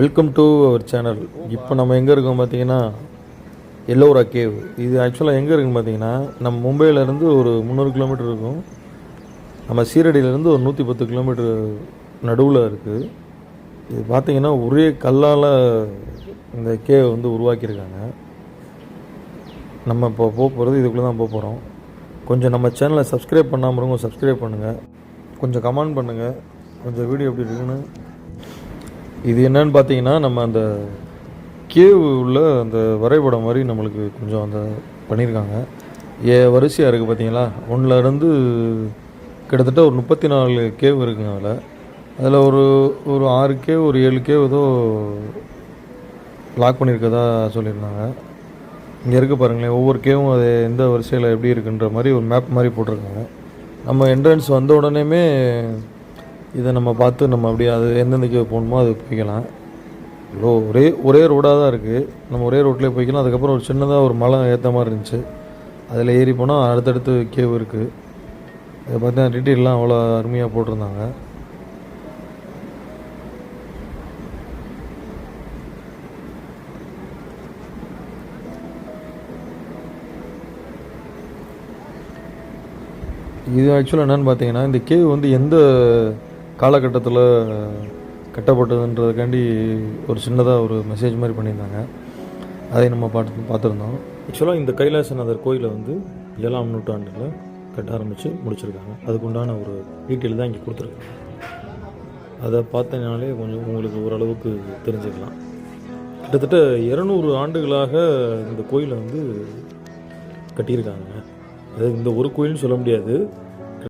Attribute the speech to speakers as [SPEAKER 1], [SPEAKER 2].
[SPEAKER 1] Welcome to our channel இப்போ நம்ம எங்கே இருக்கோம் பார்த்தீங்கன்னா எல்லோரா கேவ். இது ஆக்சுவலாக எங்கே இருக்குன்னு பார்த்தீங்கன்னா நம்ம மும்பையிலேருந்து ஒரு முந்நூறு கிலோமீட்டர் இருக்கும். நம்ம சீரடியிலேருந்து ஒரு நூற்றி பத்து கிலோமீட்டர் நடுவில் இருக்குது இது பார்த்தீங்கன்னா ஒரே கல்லால் இந்த கேவ் வந்து உருவாக்கியிருக்காங்க. நம்ம இப்போ போக போகிறது இதுக்குள்ளே தான் போக போகிறோம் கொஞ்சம் நம்ம சேனலை சப்ஸ்கிரைப் பண்ணாமல் இருக்கும் சப்ஸ்கிரைப் பண்ணுங்கள் கொஞ்சம் கமெண்ட் பண்ணுங்கள் கொஞ்சம் வீடியோ எப்படி இருக்குன்னு இது என்னன்னு பார்த்தீங்கன்னா நம்ம அந்த கேவ் உள்ள அந்த வரைபடம் மாதிரி நம்மளுக்கு கொஞ்சம் அந்த பண்ணியிருக்காங்க. ஏ வரிசையாக இருக்குது பார்த்தீங்களா? ஒன்றில் இருந்து கிட்டத்தட்ட ஒரு முப்பத்தி நாலு கேவ் இருக்குங்க அதில். அதில் ஒரு ஒரு ஆறு கேவ் ஒரு ஏழு கேவ் ஏதோ லாக் பண்ணியிருக்கதா சொல்லியிருந்தாங்க. இங்கே இருக்க பாருங்களேன் ஒவ்வொரு கேவும் அது எந்த வரிசையில் எப்படி இருக்குன்ற மாதிரி ஒரு மேப் மாதிரி போட்டிருக்காங்க. நம்ம என்ட்ரன்ஸ் வந்த உடனேமே இதை நம்ம பார்த்து நம்ம அப்படியே அது எந்தெந்த போகணுமோ அது போய்க்கலாம். இவ்வளோ ஒரே ஒரே ரோடாக தான் இருக்குது நம்ம ஒரே ரோட்லேயே போய்க்கலாம். அதுக்கப்புறம் ஒரு சின்னதாக ஒரு மலை ஏற்ற மாதிரி இருந்துச்சு. அதில் ஏறி போனால் அடுத்தடுத்து கேவ் இருக்குது இதை பார்த்தீங்கன்னா டீட்டெயிலெலாம் அவ்வளோ அருமையாக போட்டிருந்தாங்க. இது ஆக்சுவலாக என்னென்னு பார்த்தீங்கன்னா இந்த கேவ் வந்து எந்த காலகட்டத்தில் கட்டப்பட்டதுன்றதுக்காண்டி ஒரு சின்னதாக ஒரு மெசேஜ் மாதிரி பண்ணியிருந்தாங்க. அதை நம்ம பார்த்து பார்த்துருந்தோம். ஆக்சுவலாக இந்த கைலாசநாதர் கோயிலை வந்து ஏழாம் நூற்றாண்டில் கட்ட ஆரம்பித்து முடிச்சிருக்காங்க. அதுக்குண்டான ஒரு டீட்டெயில் தான் இங்கே கொடுத்துருக்காங்க. அதை பார்த்தனாலே கொஞ்சம் உங்களுக்கு ஓரளவுக்கு தெரிஞ்சுக்கலாம். கிட்டத்தட்ட இரநூறு ஆண்டுகளாக இந்த கோயிலை வந்து கட்டியிருக்காங்க. அது இந்த ஒரு கோயில்னு சொல்ல முடியாது.